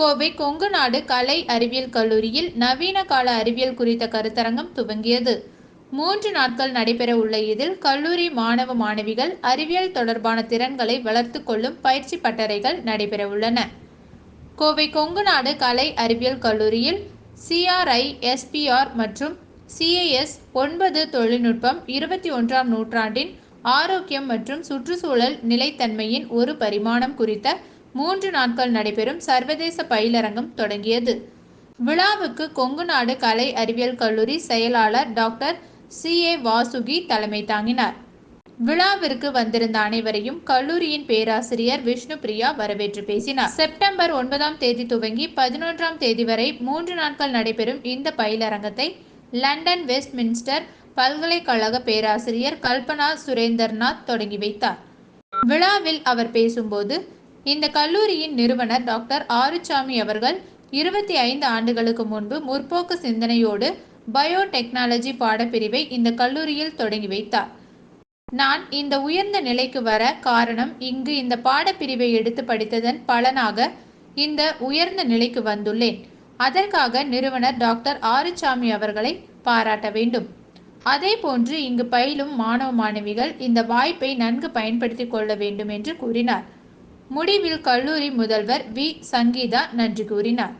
கோவை கொங்குநாடு கலை அறிவியல் கல்லூரியில் நவீன கால அறிவியல் குறித்த கருத்தரங்கம் துவங்கியது. மூன்று நாட்கள் நடைபெற உள்ள இதில் கல்லூரி மாணவ மாணவிகள் அறிவியல் தொடர்பான திறன்களை வளர்த்து கொள்ளும் பயிற்சி பட்டறைகள் நடைபெற உள்ளன. கோவை கொங்குநாடு கலை அறிவியல் கல்லூரியில் சிஆர்ஐ எஸ்பிஆர் மற்றும் சிஏஎஸ் ஒன்பது தொழில்நுட்பம் இருபத்தி ஒன்றாம் நூற்றாண்டின் ஆரோக்கியம் மற்றும் சுற்றுச்சூழல் நிலைத்தன்மையின் ஒரு பரிமாணம் குறித்த மூன்று நாட்கள் நடைபெறும் சர்வதேச பயிலரங்கம் தொடங்கியது. விழாவுக்கு கொங்கு நாடு கலை அறிவியல் கல்லூரி செயலாளர் டாக்டர் சி. ஏ. வாசுகி தலைமை தாங்கினார். விழாவிற்கு வந்திருந்த அனைவரையும் கல்லூரியின் பேராசிரியர் விஷ்ணு பிரியா வரவேற்று பேசினார். செப்டம்பர் ஒன்பதாம் தேதி துவங்கி பதினொன்றாம் தேதி வரை மூன்று நாட்கள் நடைபெறும் இந்த பயிலரங்கத்தை லண்டன் வெஸ்ட் மின்ஸ்டர் பல்கலைக்கழக பேராசிரியர் கல்பனா சுரேந்தர்நாத் தொடங்கி வைத்தார். விழாவில் அவர் பேசும்போது இந்த கல்லூரியின் நிறுவனர் டாக்டர் ஆறுசாமி அவர்கள் இருபத்தி ஐந்து ஆண்டுகளுக்கு முன்பு முற்போக்கு சிந்தனையோடு பயோடெக்னாலஜி பாடப்பிரிவை இந்த கல்லூரியில் தொடங்கி வைத்தார். நான் இந்த உயர்ந்த நிலைக்கு வர காரணம் இங்கு இந்த பாடப்பிரிவை எடுத்து படித்ததன் பலனாக இந்த உயர்ந்த நிலைக்கு வந்துள்ளேன். அதற்காக நிறுவனர் டாக்டர் ஆறுசாமி அவர்களை பாராட்ட வேண்டும். அதே போன்று இங்கு பயிலும் மாணவ மாணவிகள் இந்த வாய்ப்பை நன்கு பயன்படுத்தி கொள்ள வேண்டும் என்று கூறினார். முடிவில் கல்லூரி முதல்வர் வி. சங்கீதா நன்றி கூறினார்.